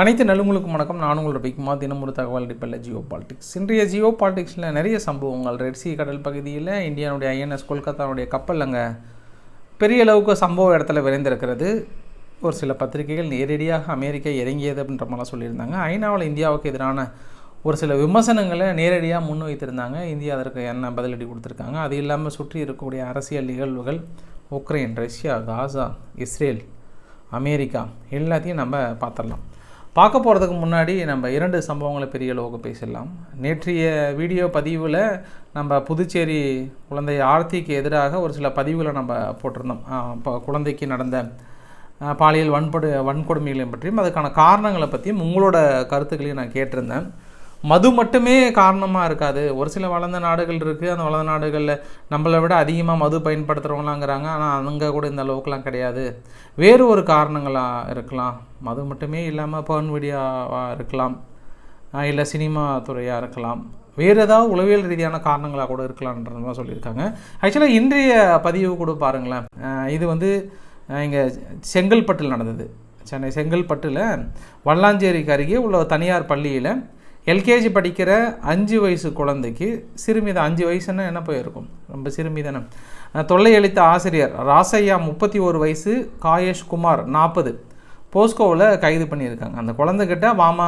அனைத்து நலுங்களுக்கும் வணக்கம். நான் உங்களோட பிக்மா தினமுறை தகவல் அடிப்படையில் ஜியோ பாலிடிக்ஸ். இன்றைய ஜியோ பாலிடிக்ஸில் நிறைய சம்பவங்கள். ரெட்சி கடல் பகுதியில் இந்தியாவுடைய ஐஎன்எஸ் கொல்கத்தாவுடைய கப்பல் அங்கே பெரிய அளவுக்கு சம்பவ இடத்துல விரைந்திருக்கிறது. ஒரு சில பத்திரிகைகள் நேரடியாக அமெரிக்கா இறங்கியது அப்படின்ற மாதிரிலாம் சொல்லியிருந்தாங்க. ஐநாவில் இந்தியாவுக்கு எதிரான ஒரு சில விமர்சனங்களை நேரடியாக முன்வைத்திருந்தாங்க. இந்தியா அதற்கு என்ன பதிலடி கொடுத்துருக்காங்க? அது இல்லாமல் சுற்றி இருக்கக்கூடிய அரசியல் நிகழ்வுகள் Ukraine Russia Gaza Israel America எல்லாத்தையும் நம்ம பார்த்துடலாம். பார்க்க போகிறதுக்கு முன்னாடி நம்ம இரண்டு சம்பவங்களை பெரிய அளவுக்கு பேசிடலாம். நேற்றைய வீடியோ பதிவில் நம்ம புதுச்சேரி குழந்தை ஆர்த்திக்கு எதிராக ஒரு சில பதிவுகளை நம்ம போட்டிருந்தோம். இப்போ குழந்தைக்கு நடந்த பாலியல் வன்படு வன்கொடுமைகளையும் பற்றியும் அதுக்கான காரணங்களை பற்றியும் உங்களோட கருத்துக்களையும் நான் கேட்டிருந்தேன். மது மட்டுமே காரணமாக இருக்காது. ஒரு சில வளர்ந்த நாடுகள் இருக்குது அந்த வளர்ந்த நாடுகளில் நம்மளை விட அதிகமாக மது பயன்படுத்துகிறவங்களாங்கிறாங்க ஆனால் அங்கே கூட இந்த அளவுக்குலாம் கிடையாது. வேறு ஒரு காரணங்களாக இருக்கலாம். மது மட்டுமே இல்லாமல் பர்ன் வீடியோவாக இருக்கலாம். இல்லை சினிமா துறையாக இருக்கலாம். வேறு ஏதாவது உளவியல் ரீதியான காரணங்களாக கூட இருக்கலாம்ன்ற மாதிரி சொல்லியிருக்காங்க. ஆக்சுவலாக இன்றைய பதிவு கூட பாருங்களேன். இது வந்து இங்கே செங்கல்பட்டில் நடந்தது. சென்னை செங்கல்பட்டில் வல்லாஞ்சேரிக்கு அருகே உள்ள தனியார் பள்ளியில் எல்கேஜி படிக்கிற அஞ்சு வயசு குழந்தைக்கு சிறுமிதான் அஞ்சு வயசுன்னா என்ன போயிருக்கும் ரொம்ப சிறுமிதானே தொல்லை அளித்த ஆசிரியர் ராசையா முப்பத்தி ஒரு வயசு காயேஷ் குமார் நாற்பது போஸ்கோவில் கைது பண்ணியிருக்காங்க. அந்த குழந்தைகிட்ட வாமா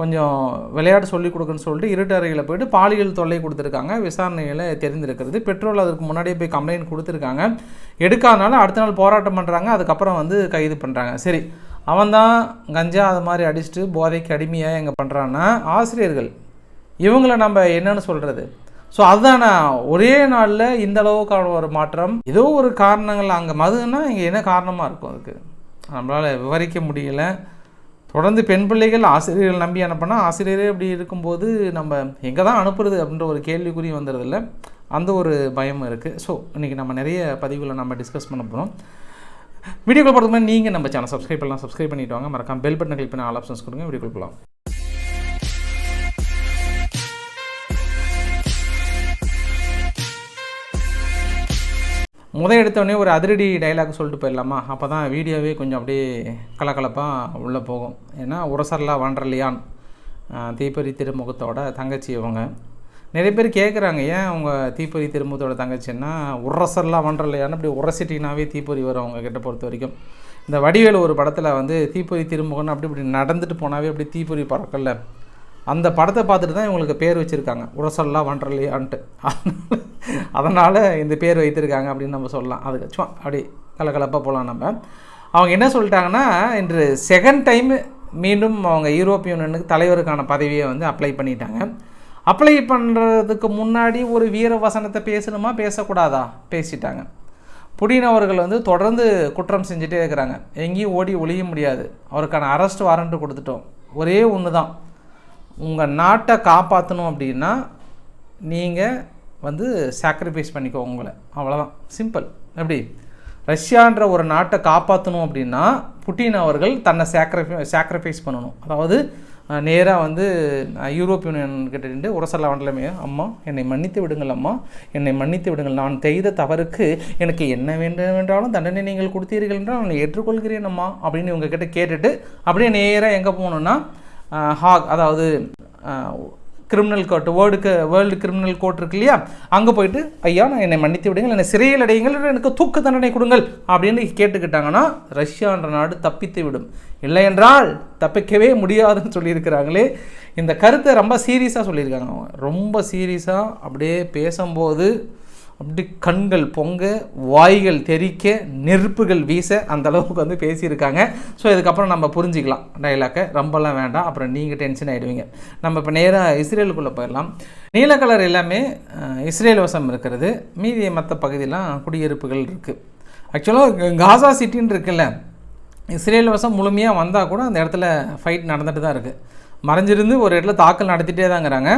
கொஞ்சம் விளையாட்டு சொல்லி கொடுக்குன்னு சொல்லிட்டு இருட்டு அறையில் போயிட்டு பாலியல் தொல்லை கொடுத்துருக்காங்க. விசாரணையில் தெரிந்திருக்கிறது. பெட்ரோல் அதுக்கு முன்னாடியே போய் கம்ப்ளைண்ட் கொடுத்துருக்காங்க. எடுக்காதனால அடுத்த நாள் போராட்டம் பண்ணுறாங்க அதுக்கப்புறம் வந்து கைது பண்ணுறாங்க சரி அவன் தான் கஞ்சா அது மாதிரி அடிச்சுட்டு போதைக்கு அடிமையாக எங்கே பண்ணுறான்னா ஆசிரியர்கள். இவங்கள நம்ம என்னன்னு சொல்கிறது ஸோ அதுதான்? நான் ஒரே நாளில் இந்த அளவுக்கான ஒரு மாற்றம். ஏதோ ஒரு காரணங்கள் அங்கே மதுன்னா இங்கே என்ன காரணமாக இருக்கும் அதுக்கு? நம்மளால் விவரிக்க முடியல. தொடர்ந்து பெண் பிள்ளைகள் ஆசிரியர்கள் நம்பி அனுப்பினா ஆசிரியரே அப்படி இருக்கும்போது நம்ம எங்கே தான் அனுப்புறது அப்படின்ற ஒரு கேள்விக்குறி வந்துடுறதில்ல அந்த ஒரு பயம் இருக்குது ஸோ இன்றைக்கி நம்ம நிறைய பதிவுகளை நம்ம டிஸ்கஸ் பண்ண போகிறோம் வீடியோக்குள்ள போகிறதுக்கு முன்னாடி நீங்கள் நம்ம சேனல் சப்ஸ்கிரைப் பண்ணலாம். சப்ஸ்கிரைப் பண்ணிட்டு வாங்க. மறக்காம பெல் பட்டன் கிளிக் பண்ணி ஆல் ஆப்ஷன்ஸ் கொடுங்க. வீடியோக்குள்ள போகலாம் முத எடுத்தோடனே ஒரு அதிரடி டைலாக் சொல்லிட்டு போயிடலாமா? அப்போ தான் வீடியோவே கொஞ்சம் அப்படியே கலகலப்பாக உள்ளே போகும். ஏன்னா உரசர்லா வண்டர்லியான் ஆஹ், தீப்பொறி திருமுகத்தோட தங்கச்சி இவங்க. நிறைய பேர் கேட்குறாங்க ஏன் அவங்க தீப்பொறி திரும்பத்தோட தங்கச்சின்னா உரசெல்லாம் வண்டர்லையான்னு அப்படி உரசிட்டினாவே தீப்பொறி வரும் அவங்க கிட்ட பொறுத்த வரைக்கும். இந்த வடிவேலு ஒரு படத்தில் வந்து தீப்பொறி திருமுகம்னு அப்படி இப்படி நடந்துட்டு போனாவே அப்படி தீப்பொறி பறக்கல. அந்த படத்தை பார்த்துட்டு தான் இவங்களுக்கு பேர் வச்சுருக்காங்க. உரசல்லாம் வண்டர்லையான்ட்டு அதனால் இந்த பேர் வைத்திருக்காங்க அப்படின்னு நம்ம சொல்லலாம். அதுக்கு சும்மா அப்படி கலகலப்பாக போகலாம் நம்ம. அவங்க என்ன சொல்லிட்டாங்கன்னா இன்று செகண்ட் டைம் மீண்டும் அவங்க யூரோப்பியன் தலைவருக்கான பதவியை வந்து அப்ளை பண்ணிட்டாங்க. அப்ளை பண்ணுறதுக்கு முன்னாடி ஒரு வீர வசனத்தை பேசணுமா? பேசக்கூடாதா? பேசிட்டாங்க. புடின் அவர்கள் வந்து தொடர்ந்து குற்றம் செஞ்சுட்டே இருக்கிறாங்க. எங்கேயும் ஓடி ஒழிய முடியாது. அவருக்கான அரெஸ்ட் வாரண்ட்டு கொடுத்துட்டோம். ஒரே ஒன்று தான் உங்கள் நாட்டை காப்பாற்றணும் அப்படின்னா நீங்கள் வந்து சாக்ரிஃபைஸ் பண்ணிக்கோ உங்களை. அவ்வளோதான் சிம்பிள் எப்படி? ரஷ்யான்ற ஒரு நாட்டை காப்பாற்றணும் அப்படின்னா புட்டின் அவர்கள் தன்னை சாக்ரிஃபை சாக்ரிஃபைஸ் பண்ணணும். அதாவது நேராக வந்து யூரோப் யூனியன் கிட்ட நின்று உரசல்லா வண்டலமே அம்மா என்னை மன்னித்து விடுங்கள் அம்மா. என்னை மன்னித்து விடுங்கள். நான் செய்த தவறுக்கு எனக்கு என்ன வேண்டும் என்றாலும் தண்டனை நீங்கள் கொடுத்தீர்கள் என்றால் நான் ஏற்றுக்கொள்கிறேன் அம்மா அப்படின்னு இவங்க கிட்ட கேட்டுட்டு அப்படியே நேராக எங்கே போகணுன்னா ஹாக் அதாவது கிரிமினல் கோர்ட் வேர்டுக்கு வேர்ல்டு கிரிமினல் கோர்ட் இருக்கு இல்லையா? அங்கே போயிட்டு ஐயா நான் என்னை மன்னித்து விடுங்கள். என்னை சிறையில் அடையுங்கள். எனக்கு தூக்கு தண்டனை கொடுங்கள். அப்படின்னு கேட்டுக்கிட்டாங்கன்னா ரஷ்யான்ற நாடு தப்பித்து விடும். இல்லையென்றால் தப்பிக்கவே முடியாதுன்னு சொல்லியிருக்கிறாங்களே. இந்த கருத்தை ரொம்ப சீரியஸாக சொல்லியிருக்காங்க அவங்க. ரொம்ப சீரியஸாக அப்படியே பேசும்போது அப்படி கண்கள் பொங்க வாய்கள் தெறிக்க நெருப்புகள் வீச அந்த அளவுக்கு வந்து பேசியிருக்காங்க. ஸோ இதுக்கப்புறம் நம்ம புரிஞ்சிக்கலாம் டைலாக்கை ரொம்பலாம் வேண்டாம். அப்புறம் நீங்கள் டென்ஷன் ஆகிடுவீங்க நம்ம இப்போ நேராக இஸ்ரேலுக்குள்ளே போயிடலாம். நீல கலர் எல்லாமே இஸ்ரேல் வசம் இருக்கிறது. மீதி மற்ற பகுதியெலாம் குடியிருப்புகள் இருக்குது ஆக்சுவலாக காசா சிட்டின்னு இருக்குல்ல. இஸ்ரேல் வசம் முழுமையாக வந்தால் கூட அந்த இடத்துல ஃபைட் நடந்துட்டு தான் இருக்குது மறைஞ்சிருந்து ஒரு இடத்துல தாக்கல் நடத்திட்டே தாங்கிறாங்க.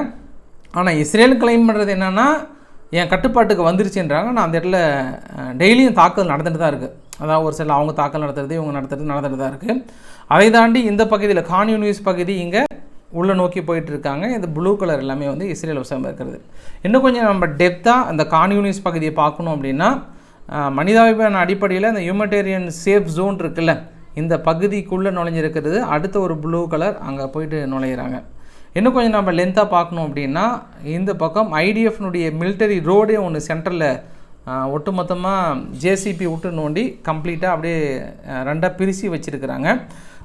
ஆனால் இஸ்ரேல் கிளைம் பண்ணுறது என்னென்னா என் கட்டுப்பாட்டுக்கு வந்துருச்சுன்றாங்க. நான் அந்த இடத்துல டெய்லியும் தாக்கல் நடந்துட்டு தான் இருக்குது அதாவது ஒரு சில அவங்க தாக்கல் நடத்துறது இவங்க நடத்துறது நடந்துட்டு தான் இருக்குது அதை தாண்டி இந்த பகுதியில் கான் யூனிவர்ஸ் பகுதி இங்கே உள்ளே நோக்கி போயிட்டு இருக்காங்க. இந்த ப்ளூ கலர் எல்லாமே வந்து இஸ்ரேல் வசம் இருக்கிறது. இன்னும் கொஞ்சம் நம்ம டெப்த்தாக அந்த கான் யூனிவர்ஸ் பகுதியை பார்க்கணும் அப்படின்னா மனிதாபிமான அடிப்படையில் அந்த ஹியூமட்டேரியன் சேஃப் ஜோன் இருக்குல்ல இந்த பகுதிக்குள்ளே நுழைஞ்சிருக்கிறது. அடுத்த ஒரு ப்ளூ கலர் அங்கே போயிட்டு நுழையிறாங்க. இன்னும் கொஞ்சம் நம்ம லென்த்தாக பார்க்கணும் அப்படின்னா இந்த பக்கம் ஐடிஎஃப்னுடைய மிலிட்டரி ரோடே ஒன்று சென்டரில் ஒட்டுமொத்தமாக ஜேசிபி விட்டு நோண்டி கம்ப்ளீட்டாக அப்படியே ரெண்டாக பிரித்து வச்சுருக்கிறாங்க.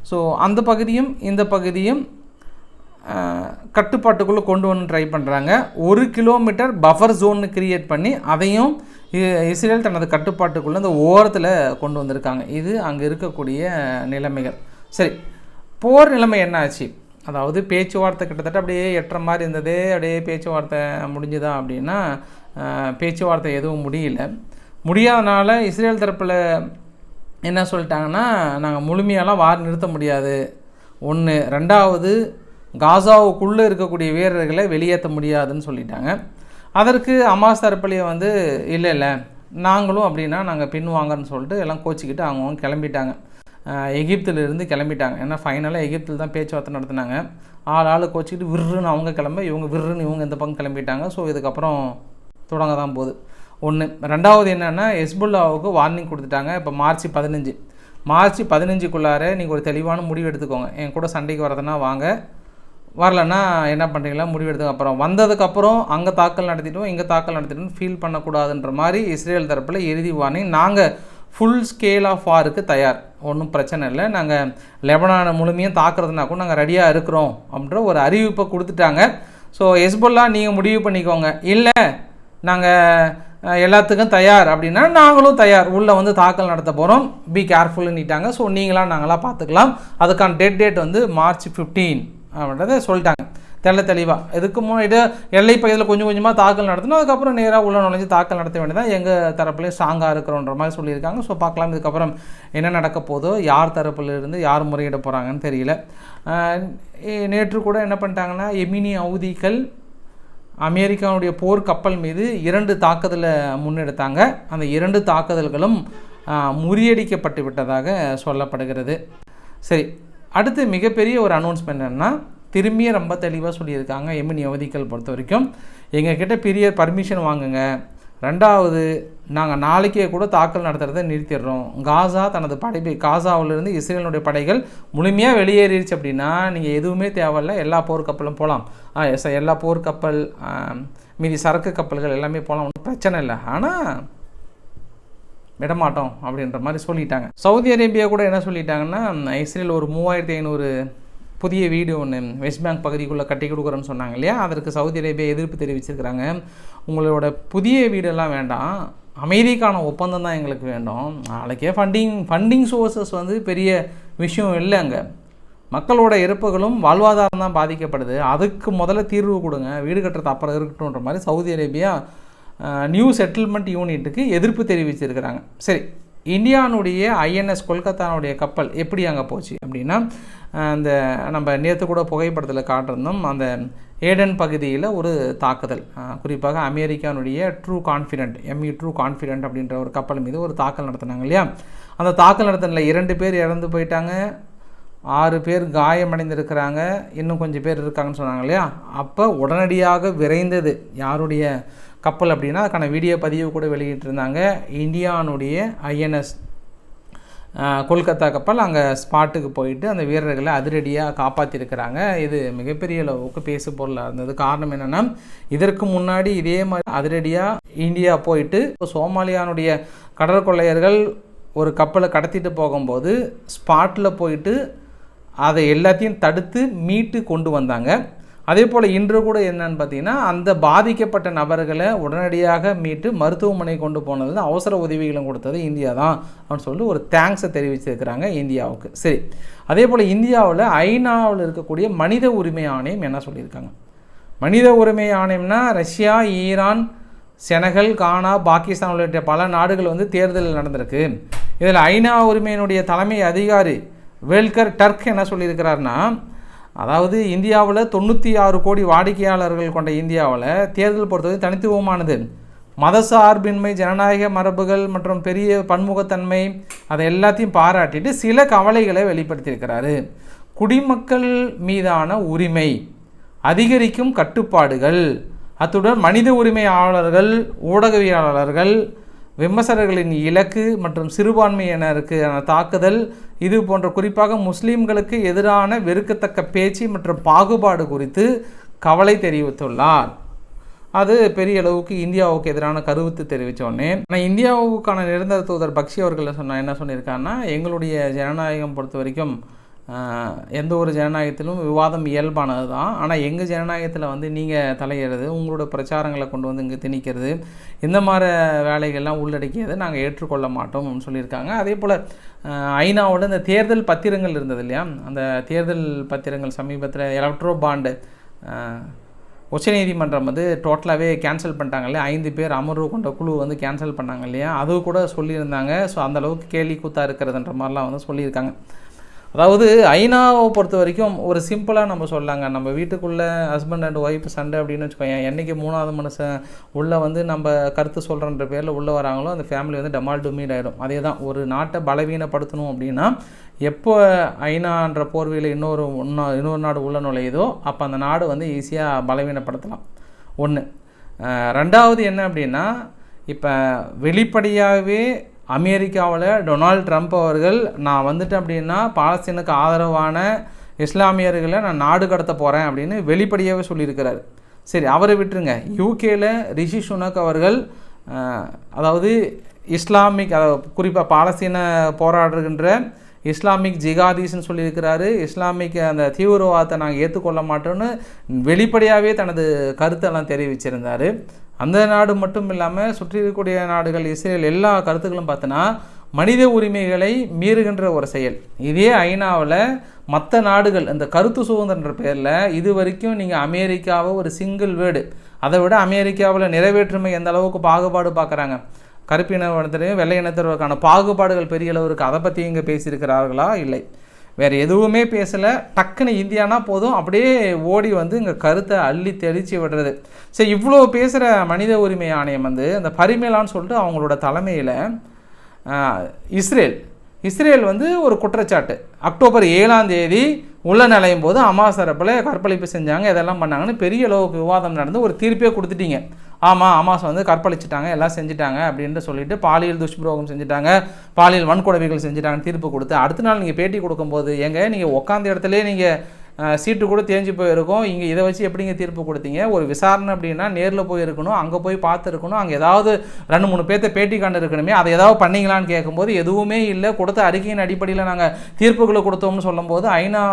ஸோ அந்த பகுதியும் இந்த பகுதியும் கட்டுப்பாட்டுக்குள்ளே கொண்டு வந்து ட்ரை பண்ணுறாங்க ஒரு கிலோமீட்டர் பஃபர் ஜோன்னு கிரியேட் பண்ணி அதையும் இஸ்ரேல் தனது கட்டுப்பாட்டுக்குள்ளே அந்த ஓரத்தில் கொண்டு வந்திருக்காங்க. இது அங்கே இருக்கக்கூடிய நிலைமைகள். சரி போர் நிலைமை என்ன ஆச்சு? அதாவது பேச்சுவார்த்தை கிட்டத்தட்ட அப்படியே எட்டுற மாதிரி இருந்ததே. அப்படியே பேச்சுவார்த்தை முடிஞ்சுதா அப்படின்னா பேச்சுவார்த்தை எதுவும் முடியல. முடியாதனால இஸ்ரேல் தரப்பில் என்ன சொல்லிட்டாங்கன்னா நாங்கள் முழுமையாலாம் வார் நிறுத்த முடியாது. ஒன்று ரெண்டாவது காசாவுக்குள்ளே இருக்கக்கூடிய வீரர்களை வெளியேற்ற முடியாதுன்னு சொல்லிட்டாங்க. அதற்கு அமாஸ் தரப்புலையே வந்து இல்லை இல்லை. நாங்களும் அப்படின்னா நாங்கள் பின்வாங்கன்னு சொல்லிட்டு எல்லாம் கோச்சிக்கிட்டு அவங்கவுங்க கிளம்பிட்டாங்க. எகிப்திலிருந்து கிளம்பிட்டாங்க. ஏன்னா ஃபைனலாக எகிப்தில் தான் பேச்சுவார்த்தை நடத்தினாங்க. ஆள் ஆள் கோச்சிக்கிட்டு விருன்னு அவங்க கிளம்ப இவங்க விருன்னு இவங்க இந்த பக்கம் கிளம்பிட்டாங்க. ஸோ இதுக்கப்புறம் தொடங்க தான் போகுது. ஒன்று ரெண்டாவது என்னென்னா எஸ்புல்லாவுக்கு வார்னிங் கொடுத்துட்டாங்க. இப்போ மார்ச் பதினஞ்சு. மார்ச் பதினஞ்சுக்குள்ளார நீங்கள் ஒரு தெளிவான முடிவு எடுத்துக்கோங்க. என் கூட சண்டைக்கு வரதுன்னா வாங்க. வரலன்னா என்ன பண்ணுறீங்களா முடிவெடுத்து அப்புறம் வந்ததுக்கப்புறம் அங்கே தாக்கல் நடத்திட்டோம் இங்கே தாக்கல் நடத்திட்டோம் ஃபீல் பண்ணக்கூடாதுன்ற மாதிரி இஸ்ரேல் தரப்பில் இறுதி வார்னிங் நாங்கள் ஃபுல் ஸ்கேல் ஆஃப் வாருக்கு தயார். ஒன்றும் பிரச்சனை இல்லை. நாங்கள் லெபனானை முழுமையும் தாக்குறதுனா கூட நாங்கள் ரெடியாக இருக்கிறோம் அப்படின்ற ஒரு அறிவிப்பை கொடுத்துட்டாங்க. ஸோ எஸ்புல்லா நீங்கள் முடிவு பண்ணிக்கோங்க. இல்லை நாங்கள் எல்லாத்துக்கும் தயார் அப்படின்னா நாங்களும் தயார். உள்ளே வந்து தாக்கல் நடத்த போகிறோம் பி கேர்ஃபுல்னுட்டாங்க ஸோ நீங்களாம் நாங்களாம் பார்த்துக்கலாம் அதுக்கான டெட் டேட் வந்து மார்ச் ஃபிஃப்டீன் அப்படின்றத சொல்லிட்டாங்க. தெள்ள தெளிவாக இதுக்கு முன்னாடி எல்லை பகுதியில் கொஞ்சம் கொஞ்சமாக தாக்கல் நடத்தணும் அதுக்கப்புறம் நேராக உள்ள நுழைஞ்சு தாக்கல் நடத்த வேண்டியதான் எங்கள் தரப்புலேயும் ஸ்ட்ராங்காக இருக்கிறோன்ற மாதிரி சொல்லியிருக்காங்க. ஸோ பார்க்கலாம். இதுக்கப்புறம் என்ன நடக்க போதோ யார் தரப்புலேருந்து யார் முறையிட போகிறாங்கன்னு தெரியல. நேற்று கூட என்ன பண்ணிட்டாங்கன்னா எமினி அவுதிகள் அமெரிக்காவுடைய போர் கப்பல் மீது இரண்டு தாக்குதலை முன்னெடுத்தாங்க. அந்த இரண்டு தாக்குதல்களும் முறியடிக்கப்பட்டு விட்டதாக சொல்லப்படுகிறது. சரி அடுத்து மிகப்பெரிய ஒரு அனௌன்ஸ்மெண்ட் என்னன்னா திரும்பிய ரொம்ப தெளிவாக சொல்லியிருக்காங்க எமினி அவதிகள் பொறுத்த வரைக்கும். எங்ககிட்ட பெரிய பர்மிஷன் வாங்குங்க. ரெண்டாவது நாங்கள் நாளைக்கே கூட தாக்கல் நடத்துகிறத நிறுத்திடுறோம். காசா தனது படை காசாவிலிருந்து இஸ்ரேலினுடைய படைகள் முழுமையாக வெளியேறிடுச்சு அப்படின்னா நீங்கள் எதுவுமே தேவையில்லை எல்லா போர்க்கப்பலும் போகலாம் ஆ எஸ் எல்லா போர்க்கப்பல் மீதி சரக்கு கப்பல்கள் எல்லாமே போகலாம் ஒன்றும் பிரச்சனை இல்லை. ஆனால் விடமாட்டோம் அப்படின்ற மாதிரி சொல்லிட்டாங்க. சவுதி அரேபியா கூட என்ன சொல்லிட்டாங்கன்னா இஸ்ரேல் ஒரு மூவாயிரத்தி ஐநூறு புதிய வீடு ஒன்று வெஸ்ட் பேங்க் பகுதிக்குள்ளே கட்டி கொடுக்குறேன்னு சொன்னாங்க இல்லையா? அதற்கு சவுதி அரேபியா எதிர்ப்பு தெரிவிச்சிருக்கிறாங்க. உங்களோட புதிய வீடெல்லாம் வேண்டாம். அமைதிக்கான ஒப்பந்தம் தான் எங்களுக்கு வேண்டும். நாளைக்கே ஃபண்டிங் ஃபண்டிங் சோர்சஸ் வந்து பெரிய விஷயம் இல்லை அங்கே. மக்களோட இறப்புகளும் வாழ்வாதாரம் தான் பாதிக்கப்படுது. அதுக்கு முதல்ல தீர்வு கொடுங்க. வீடு கட்டுறது அப்புறம் இருக்கட்டும்ன்ற மாதிரி சவுதி அரேபியா நியூ செட்டில்மெண்ட் யூனிட்டுக்கு எதிர்ப்பு தெரிவிச்சிருக்கிறாங்க. சரி இந்தியானுடைய ஐஎன்எஸ் கொல்கத்தானுடைய கப்பல் எப்படி அங்கே போச்சு அப்படின்னா அந்த நம்ம நேற்று கூட புகைப்படத்தில் காட்டிருந்தோம் அந்த ஏடன் பகுதியில் ஒரு தாக்குதல். குறிப்பாக அமெரிக்கானுடைய True Confident ME True Confident அப்படின்ற ஒரு கப்பல் மீது ஒரு தாக்கல் நடத்தினாங்க இல்லையா? அந்த தாக்கல் நடத்தினில் இரண்டு பேர் இறந்து போயிட்டாங்க ஆறு பேர் காயமடைந்திருக்கிறாங்க இன்னும் கொஞ்சம் பேர் இருக்காங்கன்னு சொன்னாங்க இல்லையா? அப்போ உடனடியாக விரைந்தது யாருடைய கப்பல் அப்படின்னா அதுக்கான வீடியோ பதிவு கூட வெளியிட்டிருந்தாங்க. இந்தியானுடைய ஐஎன்எஸ் கொல்கத்தா கப்பல் அங்கே ஸ்பாட்டுக்கு போயிட்டு அந்த வீரர்களை அதிரடியாக காப்பாற்றிருக்கிறாங்க இது மிகப்பெரிய அளவுக்கு பேசு பொருளாக இருந்தது. காரணம் என்னென்னா இதற்கு முன்னாடி இதே மாதிரி அதிரடியாக இந்தியா போயிட்டு சோமாலியானுடைய கடற்கொள்ளையர்கள் ஒரு கப்பலை கடத்திட்டு போகும்போது ஸ்பாட்டில் போயிட்டு அதை எல்லாத்தையும் தடுத்து மீட்டு கொண்டு வந்தாங்க. அதே போல் இன்று கூட என்னன்னு பார்த்தீங்கன்னா அந்த பாதிக்கப்பட்ட நபர்களை உடனடியாக மீட்டு மருத்துவமனை கொண்டு போனது அவசர உதவிகளும் கொடுத்தது இந்தியா தான் அப்படின்னு சொல்லி ஒரு தேங்க்ஸை தெரிவிச்சிருக்கிறாங்க இந்தியாவுக்கு. சரி. அதே போல் இந்தியாவில் ஐநாவில் இருக்கக்கூடிய மனித உரிமை ஆணையம் என்ன சொல்லியிருக்காங்க? மனித உரிமை ஆணையம்னா Russia Iran Senegal Ghana Pakistan உள்ளிட்ட பல நாடுகள் வந்து தேர்தல் நடந்திருக்கு. இதில் ஐநா உரிமையினுடைய தலைமை அதிகாரி வேல்கர் டர்க் என்ன சொல்லியிருக்கிறாருன்னா அதாவது இந்தியாவில் தொண்ணூற்றி ஆறு கோடி வாடிக்கையாளர்கள் கொண்ட இந்தியாவில் தேர்தல் பொறுத்தவரை தனித்துவமானது. மத சார்பின்மை ஜனநாயக மரபுகள் மற்றும் பெரிய பன்முகத்தன்மை அதை எல்லாத்தையும் பாராட்டிட்டு சில கவலைகளை வெளிப்படுத்தியிருக்கிறாரு. குடிமக்கள் மீதான உரிமை அதிகரிக்கும் கட்டுப்பாடுகள். அத்துடன் மனித உரிமையாளர்கள் ஊடகவியலாளர்கள் விமர்சகர்களின் இலக்கு மற்றும் சிறுபான்மையினருக்கான தாக்குதல். இது போன்ற குறிப்பாக முஸ்லீம்களுக்கு எதிரான வெறுக்கத்தக்க பேச்சு மற்றும் பாகுபாடு குறித்து கவலை தெரிவித்துள்ளார். அது பெரிய அளவுக்கு இந்தியாவுக்கு எதிரான கருத்து தெரிவித்தோடனே ஆனால் இந்தியாவுக்கான நிரந்தர தூதர் பக்ஷி அவர்கள் சொன்ன என்ன சொல்லியிருக்காருன்னா எங்களுடைய ஜனநாயகம் பொறுத்த வரைக்கும் எந்த ஒரு ஜனநாயகத்திலும் விவாதம் இயல்பானது தான். ஆனால் எங்கள் ஜனநாயகத்தில் வந்து நீங்கள் தலையிடுறது உங்களோட பிரச்சாரங்களை கொண்டு வந்து இங்கே திணிக்கிறது இந்த மாதிரி வேலைகள்லாம் உள்ளடக்கியதை நாங்கள் ஏற்றுக்கொள்ள மாட்டோம்னு சொல்லியிருக்காங்க. அதே போல் ஐநாவோட இந்த தேர்தல் பத்திரங்கள் இருந்தது இல்லையா? அந்த தேர்தல் பத்திரங்கள் சமீபத்தில் எலக்ட்ரோ பாண்டு உச்சநீதிமன்றம் வந்து டோட்டலாகவே கேன்சல் பண்ணிட்டாங்க இல்லையா? ஐந்து பேர் அமர்வு கொண்ட குழு வந்து கேன்சல் பண்ணாங்க இல்லையா? அது கூட சொல்லியிருந்தாங்க. ஸோ அந்தளவுக்கு கேலி கூத்தா இருக்கிறதுன்ற மாதிரிலாம் வந்து சொல்லியிருக்காங்க. அதாவது ஐநாவை பொறுத்த வரைக்கும் ஒரு சிம்பிளாக நம்ம சொல்லலாங்க. நம்ம வீட்டுக்குள்ளே ஹஸ்பண்ட் அண்ட் ஒய்ஃப் சண்டை அப்படின்னு வச்சுக்கோங்க என்றைக்கு மூணாவது மனுஷன் உள்ளே வந்து நம்ம கருத்து சொல்கிறன்ற பேரில் உள்ளே வராங்களோ அந்த ஃபேமிலி வந்து டமால் டுமீட் ஆகிடும் அதே தான் ஒரு நாட்டை பலவீனப்படுத்தணும் அப்படின்னா எப்போ ஐநான்ற போர்வையில் இன்னொரு இன்னொ- இன்னொரு நாடு உள்ள நுழையுதோ அப்போ அந்த நாடு வந்து ஈஸியாக பலவீனப்படுத்தலாம். ஒன்று ரெண்டாவது என்ன அப்படின்னா இப்போ வெளிப்படையாகவே அமெரிக்காவில் டொனால்ட் ட்ரம்ப் அவர்கள் நான் வந்துட்டேன் அப்படின்னா பாலஸ்தீனுக்கு ஆதரவான இஸ்லாமியர்களை நான் நாடு கடத்த போகிறேன் அப்படின்னு வெளிப்படையாகவே சொல்லியிருக்கிறார். சரி அவரை விட்டுருங்க. யூகேயில் ரிஷி சுனக் அவர்கள் அதாவது இஸ்லாமிக் குறிப்பாக பாலஸ்தீன போராடுகின்ற இஸ்லாமிக் ஜிகாதீஸ்ன்னு சொல்லியிருக்கிறாரு. இஸ்லாமிக் அந்த தீவிரவாதத்தை நாங்கள் ஏற்றுக்கொள்ள மாட்டோம்னு வெளிப்படையாகவே தனது கருத்தெல்லாம் தெரிவிச்சிருந்தார். அந்த நாடு மட்டும் இல்லாமல் சுற்றி இருக்கக்கூடிய நாடுகள் இஸ்ரேல் எல்லா கருத்துக்களும் பார்த்தோன்னா மனித உரிமைகளை மீறுகின்ற ஒரு செயல். இதே ஐநாவில் மற்ற நாடுகள் இந்த கருத்து சுதந்திரன்ற பேரில் இது வரைக்கும் நீங்கள் அமெரிக்காவை ஒரு சிங்கிள் வேர்டு அதை விட அமெரிக்காவில் நிறைவேற்றுமை எந்த அளவுக்கு பாகுபாடு பார்க்குறாங்க கருப்பினத்திலையும் வெள்ளை இனத்திற்கான பாகுபாடுகள் பெரிய அளவு இருக்குது அதை பற்றி இங்கே பேசியிருக்கிறார்களா? இல்லை. வேறு எதுவுமே பேசலை. டக்குன்னு இந்தியானா போதும். அப்படியே ஓடி வந்து இங்கே கருத்தை அள்ளி தெளித்து விடுறது. சரி இவ்வளோ பேசுகிற மனித உரிமை ஆணையம் வந்து அந்த பரிமேலான்னு சொல்லிட்டு அவங்களோட தலைமையில் இஸ்ரேல். இஸ்ரேல் வந்து ஒரு குற்றச்சாட்டு. அக்டோபர் ஏழாம் தேதி உள்ள நிலையும் போது அமாசரப்பில் தரப்பில் கற்பழிப்பு செஞ்சாங்க. இதெல்லாம் பண்ணாங்கன்னு பெரிய அளவுக்கு விவாதம் நடந்து ஒரு தீர்ப்பே கொடுத்துட்டீங்க. ஆமாம் அமாஸ் வந்து கற்பழிச்சிட்டாங்க எல்லாம் செஞ்சுட்டாங்க அப்படின்ட்டு சொல்லிட்டு பாலியல் துஷ்பிரோகம் செஞ்சுட்டாங்க பாலியல் வன்கொடுமைகள் செஞ்சுட்டாங்கன்னு தீர்ப்பு கொடுத்து. அடுத்த நாள் நீங்கள் பேட்டி கொடுக்கும்போது ஏங்க நீங்கள் உட்காந்த இடத்துல நீங்கள் சீட்டு கூட தேஞ்சு போயிருக்கோம். இங்கே இதை வச்சு எப்படிங்க தீர்ப்பு கொடுத்தீங்க? ஒரு விசாரணை அப்படின்னா நேரில் போயிருக்கணும் அங்கே போய் பார்த்துருக்கணும் அங்கே ஏதாவது ரெண்டு மூணு பேர்த்த பேட்டி கண்டு இருக்கணுமே அதை ஏதாவது பண்ணீங்களான்னு கேட்கும்போது எதுவுமே இல்லை. கொடுத்த அறிக்கையின் அடிப்படையில் நாங்கள் தீர்ப்புகளை கொடுத்தோம்னு சொல்லும்போது ஐநா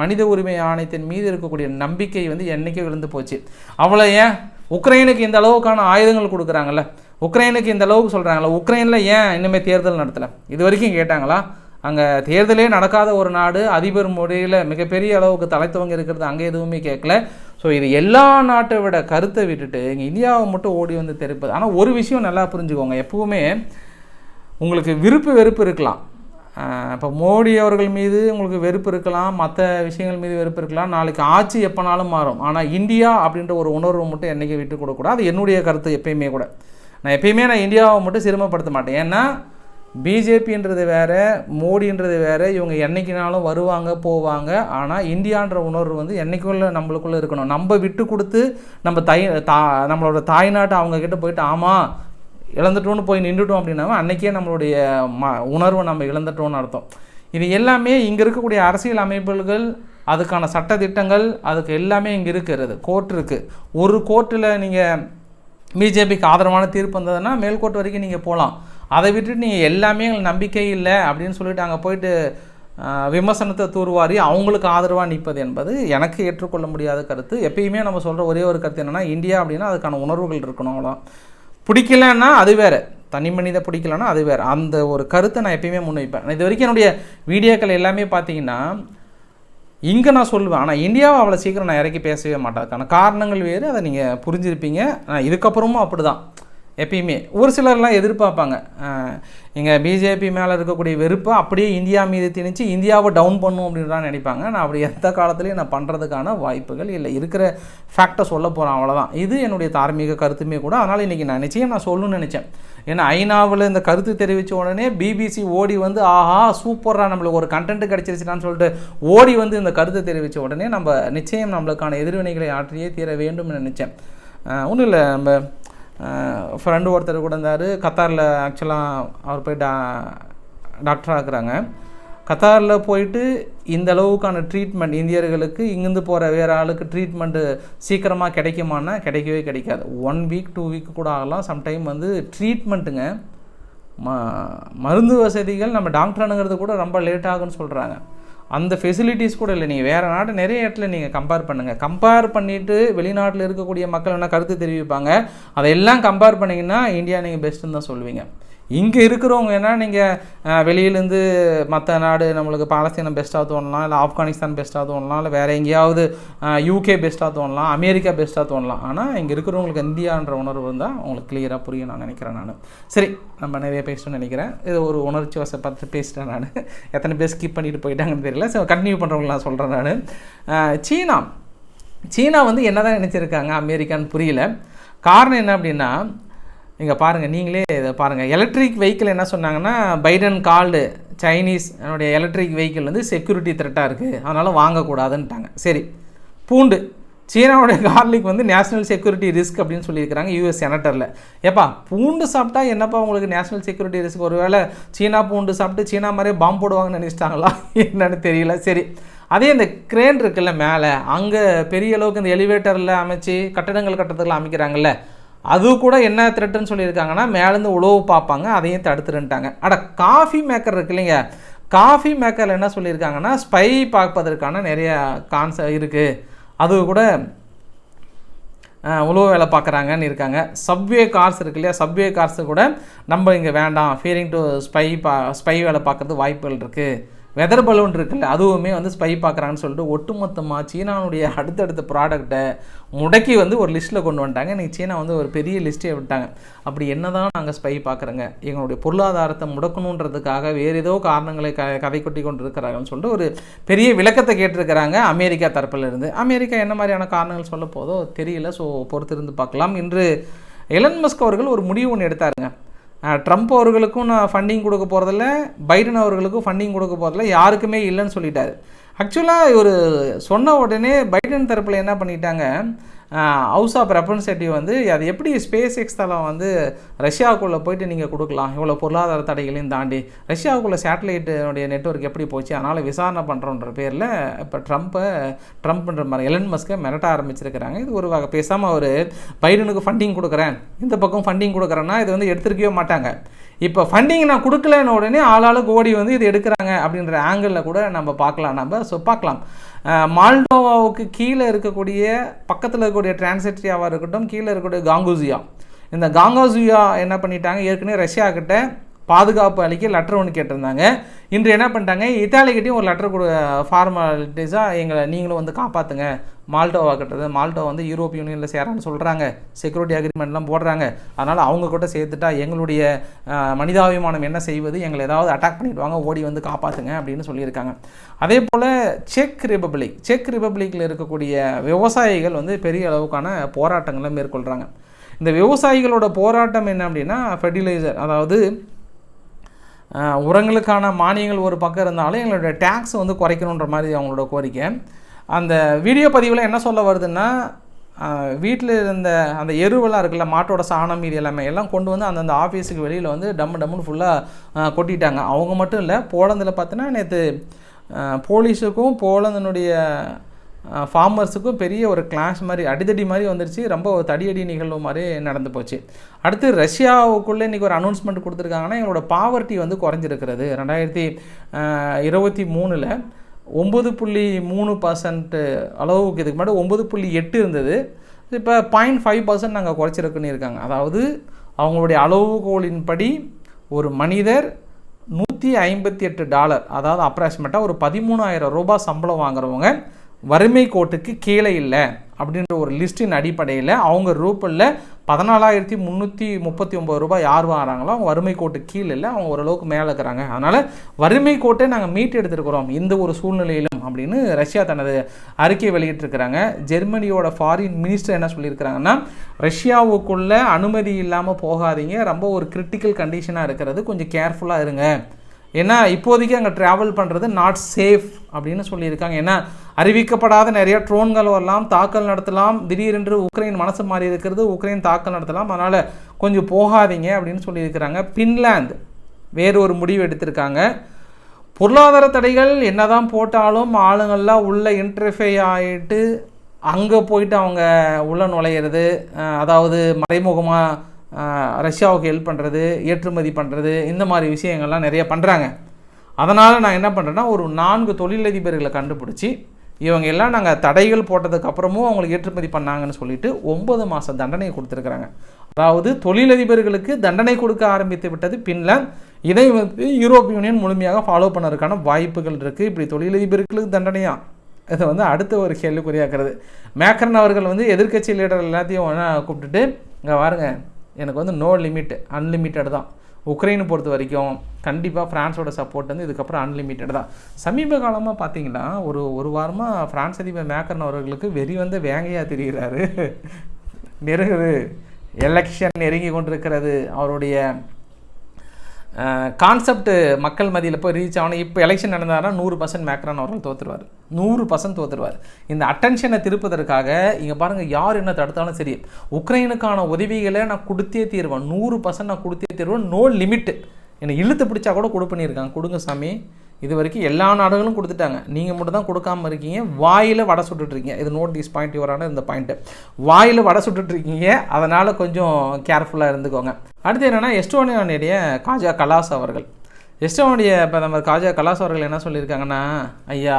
மனித உரிமை ஆணையத்தின் மீது இருக்கக்கூடிய நம்பிக்கை வந்து என்றைக்கும் விழுந்து போச்சு. அவ்வளோ ஏன் உக்ரைனுக்கு இந்த அளவுக்கான ஆயுதங்கள் கொடுக்குறாங்கல்ல. உக்ரைனுக்கு இந்த அளவுக்கு சொல்கிறாங்கல்ல உக்ரைனில் ஏன் இனிமேல் தேர்தல் நடத்தலை? இது வரைக்கும் கேட்டாங்களா? அங்கே தேர்தலே நடக்காத ஒரு நாடு அதிபர் முறையில் மிகப்பெரிய அளவுக்கு தலைத்துவங்க இருக்கிறது அங்கே எதுவுமே கேட்கல. ஸோ இது எல்லா நாட்டை விட கருத்தை விட்டுட்டு இங்கே இந்தியாவை மட்டும் ஓடி வந்து தெரிப்பது. ஆனால் ஒரு விஷயம் நல்லா புரிஞ்சுக்கோங்க. எப்பவுமே உங்களுக்கு விருப்பு வெறுப்பு இருக்கலாம். இப்போ மோடி அவர்கள் மீது உங்களுக்கு வெறுப்பு இருக்கலாம் மற்ற விஷயங்கள் மீது வெறுப்பு இருக்கலாம். நாளைக்கு ஆட்சி எப்போனாலும் மாறும். ஆனால் இந்தியா அப்படின்ற ஒரு உணர்வு மட்டும் என்றைக்கு விட்டு கொடுக்கூடாது அது என்னுடைய கருத்து எப்பயுமே கூட. நான் எப்பயுமே நான் இந்தியாவை மட்டும் சிரமப்படுத்த மாட்டேன். ஏன்னா பிஜேபின்றது வேறு மோடின்றது வேற இவங்க என்றைக்கினாலும் வருவாங்க போவாங்க. ஆனால் இந்தியான்ற உணர்வு வந்து என்றைக்குள்ளே நம்மளுக்குள்ளே இருக்கணும். நம்ம விட்டு கொடுத்து நம்ம தை தா நம்மளோட தாய்நாட்டை அவங்க கிட்ட போயிட்டு ஆமாம் இழந்துட்டோன்னு போய் நின்றுட்டோம் அப்படின்னா அன்றைக்கே நம்மளுடைய ம உணர்வை நம்ம இழந்துட்டோம்னு அர்த்தம். இது எல்லாமே இங்கே இருக்கக்கூடிய அரசியல் அமைப்புகள் அதுக்கான சட்டதிட்டங்கள் அதுக்கு எல்லாமே இங்கே இருக்கிறது. கோர்ட் இருக்குது ஒரு கோர்ட்டில் நீங்கள் பிஜேபிக்கு ஆதரவான தீர்ப்பு வந்ததுன்னா மேல்கோர்ட் வரைக்கும் நீங்கள் போகலாம் அதை விட்டுட்டு நீங்கள் எல்லாமே எங்களுக்கு நம்பிக்கை இல்லை அப்படின்னு சொல்லிட்டு அங்கே போயிட்டு விமர்சனத்தை தூர்வாரி அவங்களுக்கு ஆதரவாக நிற்பது என்பது எனக்கு ஏற்றுக்கொள்ள முடியாத கருத்து. எப்பயுமே நம்ம சொல்கிற ஒரே ஒரு கருத்து என்னென்னா இந்தியா அப்படின்னா அதுக்கான உணர்வுகள் இருக்கணும். அவ்வளோ பிடிக்கலன்னா அது வேறு. தனி மனித பிடிக்கலன்னா அது வேற. அந்த ஒரு கருத்தை நான் எப்பயுமே முன்வைப்பேன். இது வரைக்கும் என்னுடைய வீடியோக்கள் எல்லாமே பார்த்தீங்கன்னா இங்கே நான் சொல்லுவேன். ஆனால் இந்தியாவை அவ்வளோ சீக்கிரம் நான் இறக்கி பேசவே மாட்டேன். அதுக்கான காரணங்கள் வேறு அதை நீங்கள் புரிஞ்சிருப்பீங்க. நான் இதுக்கப்புறமும் அப்படி தான் எப்பயுமே. ஒரு சிலர்லாம் எதிர்பார்ப்பாங்க. இங்கே பிஜேபி மேலே இருக்கக்கூடிய வெறுப்பை அப்படியே இந்தியா மீது திணிச்சு இந்தியாவை டவுன் பண்ணும் அப்படின்னு தான் நினைப்பாங்க. நான் அப்படி எந்த காலத்துலேயும் நான் பண்ணுறதுக்கான வாய்ப்புகள் இல்லை. இருக்கிற ஃபேக்டை சொல்ல போகிறேன் அவ்வளோதான் இது என்னுடைய தார்மீக கருத்துமே கூட. அதனால் இன்றைக்கி நான் நிச்சயம் நான் சொல்லணும்னு நினச்சேன். ஏன்னா ஐநாவில் இந்த கருத்து தெரிவித்த உடனே பிபிசி ஓடி வந்து ஆஹா சூப்பராக நம்மளுக்கு ஒரு கண்டென்ட் கிடச்சிருச்சுடான்னு சொல்லிட்டு ஓடி வந்து இந்த கருத்தை தெரிவித்த உடனே நம்ம நிச்சயம் நம்மளுக்கான எதிர்வினைகளை ஆற்றியே தீர வேண்டும்னு நினச்சேன். ஒன்றும் இல்லை நம்ம ஃப்ரெண்டு ஒருத்தர் கூட இருந்தார். கத்தாரில் ஆக்சுவலாக அவர் போய் டா டாக்டராக இருக்கிறாங்க கத்தாரில் போயிட்டு இந்த அளவுக்கான ட்ரீட்மெண்ட் இந்தியர்களுக்கு இங்கேருந்து போகிற வேறு ஆளுக்கு ட்ரீட்மெண்ட்டு சீக்கிரமாக கிடைக்குமானா கிடைக்கவே கிடைக்காது. ஒன் வீக் டூ வீக் கூட ஆகலாம். சம்டைம் வந்து ட்ரீட்மெண்ட்டுங்க ம மருந்து வசதிகள் நம்ம டாக்டர் அணுங்கிறது கூட ரொம்ப லேட் ஆகுன்னு சொல்கிறாங்க அந்த ஃபெசிலிட்டிஸ் கூட இல்லை. நீங்கள் வேறு நாடு நிறைய இடத்துல நீங்கள் கம்பேர் பண்ணுங்கள் கம்பேர் பண்ணிவிட்டு வெளிநாட்டில் இருக்கக்கூடிய மக்கள் என்ன கருத்து தெரிவிப்பாங்க? அதையெல்லாம் கம்பேர் பண்ணிங்கன்னா இந்தியா நீங்கள் பெஸ்ட்டுன்னு தான் சொல்லுவீங்க. இங்கே இருக்கிறவங்க என்ன நீங்கள் வெளியிலேருந்து மற்ற நாடு நம்மளுக்கு பாலஸ்தீனம் பெஸ்ட்டாக தோணலாம் இல்லை ஆப்கானிஸ்தான் பெஸ்ட்டாக தோணலாம் இல்லை வேறு எங்கேயாவது யூகே பெஸ்ட்டாக தோணலாம் அமெரிக்கா பெஸ்ட்டாக தோணலாம். ஆனால் இங்கே இருக்கிறவங்களுக்கு இந்தியான்ற உணர்வு இருந்தால் உங்களுக்கு கிளியராக புரியும் நான் நினைக்கிறேன் நான். சரி நம்ம நிறைய பேசணும்னு நினைக்கிறேன். இது ஒரு உணர்ச்சி வசப்பட்டு பேசிட்டேன் நான். எத்தனை பேர் ஸ்கிப் பண்ணிட்டு போயிட்டாங்கன்னு தெரியல. ஸோ கண்டினியூ பண்ணுறவங்க நான் சொல்கிறேன் நான். சீனா. சீனா வந்து என்ன தான் நினச்சிருக்காங்க அமெரிக்கான்னு புரியல. காரணம் என்ன அப்படின்னா இங்கே பாருங்கள் நீங்களே இதை பாருங்கள் எலக்ட்ரிக் வெஹிக்கிள் என்ன சொன்னாங்கன்னா பைடன் கால்டு சைனீஸ் என்னுடைய எலக்ட்ரிக் வெஹிக்கிள் வந்து செக்யூரிட்டி த்ரெட்டாக இருக்குது அதனால் வாங்கக்கூடாதுன்ட்டாங்க. சரி பூண்டு. சீனாவுடைய கார்லிக் வந்து நேஷனல் செக்யூரிட்டி ரிஸ்க் அப்படின்னு சொல்லியிருக்கிறாங்க யூஎஸ் செனட்டரில் ஏப்பா பூண்டு சாப்பிட்டா என்னப்பா உங்களுக்கு நேஷனல் செக்யூரிட்டி ரிஸ்க் ஒருவேளை சீனா பூண்டு சாப்பிட்டு சீனா மாதிரியே பாம்பு போடுவாங்கன்னு நினச்சிட்டாங்களா? என்னன்னு தெரியல. சரி அதே இந்த கிரேன் இருக்குல்ல மேலே அங்கே பெரிய அளவுக்கு இந்த எலிவேட்டரில் அமைச்சு கட்டடங்கள் கட்டத்துக்குள்ள அமைக்கிறாங்கல்ல அது கூட என்ன த்ரெட்டுன்னு சொல்லியிருக்காங்கன்னா மேலேருந்து உழவு பார்ப்பாங்க அதையும் தடுத்துருன்ட்டாங்க அட காஃபி மேக்கர் இருக்கு இல்லைங்க. காஃபி மேக்கரில் என்ன சொல்லியிருக்காங்கன்னா ஸ்பை பார்ப்பதற்கான நிறைய கான்ச இருக்குது அது கூட உழவு வேலை பார்க்குறாங்கன்னு இருக்காங்க. சப்வே கார்ஸ் இருக்கு இல்லையா? சப்வே கார்ஸு கூட நம்ம இங்கே வேண்டாம். ஃபீரிங் டு ஸ்பை பா ஸ்பை வேலை பார்க்குறது வாய்ப்புகள் இருக்குது வெதர் பலூன் இருக்குல்ல அதுவுமே வந்து ஸ்பை பார்க்குறாங்கன்னு சொல்லிட்டு ஒட்டுமொத்தமாக சீனாவுடைய அடுத்தடுத்த ப்ராடக்ட்டை முடக்கி வந்து ஒரு லிஸ்ட்டில் கொண்டு வந்துட்டாங்க. இன்றைக்கி சீனா வந்து ஒரு பெரிய லிஸ்ட்டே விட்டாங்க. அப்படி என்ன தான் நாங்கள் ஸ்பை பார்க்குறோங்க. எங்களுடைய பொருளாதாரத்தை முடக்கணுன்றதுக்காக வேறு ஏதோ காரணங்களை க கதை கொட்டி கொண்டு இருக்கிறாங்கன்னு சொல்லிட்டு ஒரு பெரிய விளக்கத்தை கேட்டிருக்கிறாங்க அமெரிக்கா தரப்பில் இருந்து. அமெரிக்கா என்ன மாதிரியான காரணங்கள் சொல்ல போதோ தெரியல. ஸோ பொறுத்திருந்து பார்க்கலாம். இன்று எலன் மஸ்க் அவர்கள் ஒரு முடிவு ஒன்று எடுத்தாருங்க. ட்ரம்ப் அவர்களுக்கும் நான் ஃபண்டிங் கொடுக்க போகிறதில்ல பைடன் அவர்களுக்கும் ஃபண்டிங் கொடுக்க போகிறதில்ல யாருக்குமே இல்லைன்னு சொல்லிட்டாரு. ஆக்சுவலாக இவர் சொன்ன உடனே பைடன் தரப்பில் என்ன பண்ணிட்டாங்க? ஹவுஸ் ஆஃப் ரெப்ரன்சேட்டிவ் வந்து அது எப்படி ஸ்பேஸ் எக்ஸ் தளம் வந்து ரஷ்யாவுக்குள்ளே போயிட்டு நீங்கள் கொடுக்கலாம்? இவ்வளோ பொருளாதார தடைகளையும் தாண்டி ரஷ்யாவுக்குள்ளே சேட்டலைட்டுடைய நெட்ஒர்க் எப்படி போச்சு? அதனால் விசாரணை பண்ணுறோன்ற பேரில் இப்போ ட்ரம்ப்பை ட்ரம்ப்ன்ற மாதிரி எலன் மஸ்கை மிரட்ட ஆரம்பிச்சிருக்கிறாங்க. இது ஒரு வகை பேசாமல் அவர் பைடனுக்கு ஃபண்டிங் கொடுக்குறேன். இந்த பக்கம் ஃபண்டிங் கொடுக்குறேன்னா இது வந்து எடுத்துருக்கவே மாட்டாங்க. இப்போ ஃபண்டிங் நான் கொடுக்கலன்னு உடனே ஆளாளுக்கு ஓடி வந்து இது எடுக்கிறாங்க அப்படின்ற ஆங்கிளில் கூட நம்ம பார்க்கலாம். நம்ம ஸோ பார்க்கலாம். மால்டோவாவுக்கு கீழே இருக்கக்கூடிய பக்கத்தில் இருக்கக்கூடிய டிரான்செட்ரியாவாக இருக்கட்டும் கீழே இருக்கக்கூடிய காங்கூசியா. இந்த காங்கோசியா என்ன பண்ணிட்டாங்க? ஏற்கனவே ரஷ்யா கிட்ட பாதுகாப்பு அளிக்க லெட்டர் ஒன்று கேட்டிருந்தாங்க. இன்று என்ன பண்ணிட்டாங்க? இத்தாலிக்கிட்டையும் ஒரு லெட்டர் கொடு ஃபார்மாலிட்டிஸாக எங்களை நீங்களும் வந்து காப்பாற்றுங்க மால்டோவா கிட்டது. மால்டோ வந்து யூரோப் யூனியனில் சேரான்னு சொல்கிறாங்க செக்யூரிட்டி அக்ரிமெண்ட்லாம் போடுறாங்க. அதனால் அவங்க கூட சேர்த்துட்டா எங்களுடைய மனிதாபிமானம் என்ன செய்வது எங்களை ஏதாவது அட்டாக் பண்ணிடுவாங்க ஓடி வந்து காப்பாற்றுங்க அப்படின்னு சொல்லியிருக்காங்க. அதே போல் செக் ரிபப்ளிக் செக் ரிபப்ளிக்கில் இருக்கக்கூடிய விவசாயிகள் வந்து பெரிய அளவுக்கான போராட்டங்களை மேற்கொள்கிறாங்க இந்த விவசாயிகளோட போராட்டம் என்ன அப்படின்னா ஃபெர்டிலைசர் அதாவது உரங்களுக்கான மானியங்கள் ஒரு பக்கம் இருந்தாலும் எங்களுடைய டேக்ஸ் வந்து குறைக்கணுன்ற மாதிரி அவங்களோட கோரிக்கை. அந்த வீடியோ பதிவில் என்ன சொல்ல வருதுன்னா வீட்டில் இருந்த அந்த எருவெல்லாம் இருக்குல்ல மாட்டோட சாணம் இது எல்லாமே எல்லாம் கொண்டு வந்து அந்தந்த ஆஃபீஸுக்கு வெளியில் வந்து டம்மு டம்முன்னு ஃபுல்லாக கொட்டிட்டாங்க. அவங்க மட்டும் இல்லை போலந்தில் பார்த்தீங்கன்னா நேற்று போலீஸுக்கும் போலந்தினுடைய ஃபார்மர்ஸுக்கும் பெரிய ஒரு கிளாஷ் மாதிரி அடிதடி மாதிரி வந்துருச்சு. ரொம்ப ஒரு தடியடி நிகழ்வு மாதிரி நடந்து போச்சு. அடுத்து ரஷ்யாவுக்குள்ளே இன்றைக்கி ஒரு அனௌன்ஸ்மெண்ட் கொடுத்துருக்காங்கன்னா எங்களோட பாவர்ட்டி வந்து குறைஞ்சிருக்கிறது. ரெண்டாயிரத்தி இருபத்தி மூணில் ஒம்பது புள்ளி மூணு பர்சன்ட்டு அளவுக்கு இதுக்கு முன்னாடி ஒம்பது புள்ளி எட்டு இருந்தது. இப்போ பாயிண்ட் ஃபைவ் பர்சன்ட் நாங்கள் குறைச்சிருக்குன்னு இருக்காங்க. அதாவது அவங்களுடைய அளவுகோலின்படி ஒரு மனிதர் நூற்றி ஐம்பத்தி எட்டு டாலர் அதாவது அப்ராக்சிமேட்டாக ஒரு பதிமூணாயிரம் ரூபாய் சம்பளம் வாங்குறவங்க வறுமை கோட்டுக்கு கீழே இல்லை அப்படின்ற ஒரு லிஸ்ட்டின் அடிப்படையில் அவங்க ரூபிளில் பதினாலாயிரத்தி முந்நூற்றி முப்பத்தி ஒம்பது ரூபாய் யார் வாங்குறாங்களோ அவங்க வறுமை கோட்டு கீழே இல்லை அவங்க ஓரளவுக்கு மேலே இருக்கிறாங்க. அதனால் வறுமை கோட்டை நாங்கள் மீட்டு எடுத்துருக்குறோம் இந்த ஒரு சூழ்நிலையிலும் அப்படின்னு ரஷ்யா தனது அறிக்கை வெளியிட்டிருக்கிறாங்க. ஜெர்மனியோட ஃபாரின் மினிஸ்டர் என்ன சொல்லியிருக்கிறாங்கன்னா ரஷ்யாவுக்குள்ளே அனுமதி இல்லாமல் போகாதீங்க ரொம்ப ஒரு கிரிட்டிக்கல் கண்டிஷனாக இருக்கிறது கொஞ்சம் கேர்ஃபுல்லாக இருங்க. ஏன்னா இப்போதைக்கு அங்கே ட்ராவல் பண்ணுறது நாட் சேஃப் அப்படின்னு சொல்லியிருக்காங்க. ஏன்னா அறிவிக்கப்படாத நிறைய ட்ரோன்கள் வரலாம் தாக்கல் நடத்தலாம் திடீரென்று உக்ரைன் மனசு மாறி இருக்கிறது உக்ரைன் தாக்கல் நடத்தலாம் அதனால் கொஞ்சம் போகாதீங்க அப்படின்னு சொல்லியிருக்கிறாங்க. பின்லாந்து வேறு ஒரு முடிவு எடுத்திருக்காங்க. பொருளாதார தடைகள் என்னதான் போட்டாலும் ஆளுங்கள்லாம் உள்ளே இன்டர்ஃபே ஆகிட்டு அங்கே போயிட்டு அவங்க உள்ளே நுழையிறது அதாவது மறைமுகமாக ரஷ்யாவுக்கு ஹெல்ப் பண்ணுறது ஏற்றுமதி பண்ணுறது இந்த மாதிரி விஷயங்கள்லாம் நிறைய பண்ணுறாங்க அதனால் நான் என்ன பண்ணுறேன்னா ஒரு நான்கு தொழிலதிபர்களை கண்டுபிடிச்சி இவங்க எல்லாம் நாங்கள் தடைகள் போட்டதுக்கப்புறமும் அவங்களுக்கு ஏற்றுமதி பண்ணாங்கன்னு சொல்லிட்டு ஒன்பது மாதம் தண்டனை கொடுத்துருக்குறாங்க. அதாவது தொழிலதிபர்களுக்கு தண்டனை கொடுக்க ஆரம்பித்து விட்டது பின்லாந்து இதை வந்து யூரோப் யூனியன் முழுமையாக ஃபாலோ பண்ணதுக்கான வாய்ப்புகள் இருக்குது இப்படி தொழிலதிபர்களுக்கு தண்டனையா? இதை வந்து அடுத்த ஒரு கேள்விக்குறியாக்குறது. மேக்கரன் அவர்கள் வந்து எதிர்கட்சி லீடர் எல்லாத்தையும் ஒன்றா கூப்பிட்டுட்டு இங்கே பாருங்க எனக்கு வந்து நோ லிமிட் அன்லிமிட்டட் தான். உக்ரைனை பொறுத்த வரைக்கும் கண்டிப்பாக ஃப்ரான்ஸோட சப்போர்ட் வந்து இதுக்கப்புறம் அன்லிமிட்டட் தான். சமீப காலமாக பார்த்தீங்கன்னா ஒரு ஒரு வாரமாக ஃப்ரான்ஸ் அதிபர் மேக்கர்ன் அவர்களுக்கு வெறி வந்து வேங்கையாக தெரிகிறாரு நெருங்குது. எலெக்ஷன் நெருங்கி கொண்டிருக்கிறது. அவருடைய கான்செப்ட் மக்கள் மதியில் போய் ரீச் ஆகணும். இப்போ எலெக்ஷன் நடந்தாருன்னா நூறு பர்சன்ட் மேக்ரான் அவர்கள் தோற்றுருவார் நூறு பர்சன்ட் தோற்றுருவார் இந்த அட்டென்ஷனை திருப்பதற்காக இங்கே பாருங்கள் யார் என்ன தடுத்தாலும் சரி உக்ரைனுக்கான உதவிகளை நான் கொடுத்தே தீருவேன். நூறு பர்சன்ட் நான் கொடுத்தே தீருவேன். நோ லிமிட் என்னை இழுத்து பிடிச்சா கூட கொடு பண்ணியிருக்காங்க கொடுங்க சாமி. இது வரைக்கும் எல்லா நாடுகளும் கொடுத்துட்டாங்க. நீங்கள் மட்டும் தான் கொடுக்காம இருக்கீங்க. வாயில் வடை சுட்டுட்ருக்கீங்க இது நோட் திஸ் பாயிண்ட் யுவரான இந்த பாயிண்ட்டு வாயில் வடை சுட்டுட்ருக்கீங்க அதனால் கொஞ்சம் கேர்ஃபுல்லாக இருந்துக்கோங்க. அடுத்து என்னென்னா எஸ்டோனியானுடைய காஜா கலாஸ் அவர்கள். எஸ்டோனுடைய பிரதமர் காஜா கலாஸ் அவர்கள் என்ன சொல்லியிருக்காங்கன்னா ஐயா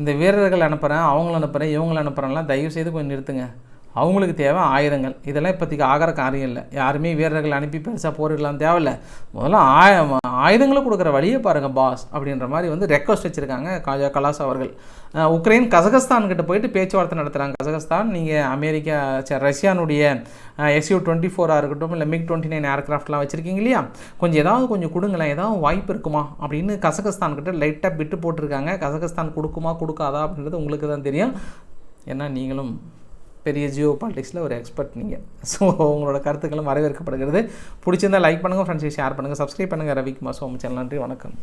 இந்த வீரர்கள் அனுப்புகிறேன் அவங்கள அனுப்புகிறேன் இவங்கள அனுப்புகிறேன்லாம் தயவு செய்து கொஞ்சம் நிறுத்துங்க. அவங்களுக்கு தேவை ஆயுதங்கள். இதெல்லாம் இப்போதைக்கு ஆகிற காரியம் இல்லை. யாருமே வீரர்கள் அனுப்பி பெருசாக போரிடலாம் தேவையில்ல. முதல்ல ஆய ஆயுதங்களை கொடுக்குற வழியை பாருங்கள் பாஸ் அப்படின்ற மாதிரி வந்து ரெக்வஸ்ட் வச்சுருக்காங்க காஜா கலாஸ் அவர்கள். உக்ரைன் கசகஸ்தான் கிட்ட போயிட்டு பேச்சுவார்த்தை நடத்துகிறாங்க கசகஸ்தான் நீங்கள் அமெரிக்கா ச- ரஷ்யானுடைய எஸ்யூ டுவெண்ட்டி ஃபோராக இருக்கட்டும் இல்லை மிக் டுவெண்ட்டி நைன் ஏர்க்ராஃப்ட்லாம் வச்சுருக்கீங்க இல்லையா? கொஞ்சம் ஏதாவது கொஞ்சம் கொடுங்களேன். ஏதாவது வாய்ப்பு இருக்குமா? அப்படின்னு கசகஸ்தான் கிட்ட லைட்டாக பிட்டு போட்டிருக்காங்க. கசகஸ்தான் கொடுக்குமா கொடுக்காதா அப்படின்றது உங்களுக்கு தான் தெரியும். ஏன்னா நீங்களும் பெரிய ஜியோ பாலிட்டிக்ஸில் ஒரு எக்ஸ்பர்ட் நீங்கள் ஸோ உங்களோட கருத்துக்களும் வரவேற்கப்படுகிறது. பிடிச்சிருந்தால் லைக் பண்ணுங்கள் ஃப்ரெண்ட்ஸை ஷேர் பண்ணுங்கள் சப்ஸ்கிரைப் பண்ணுங்கள் ரவிக்குமார் சோம சேனல் நன்றி வணக்கம்.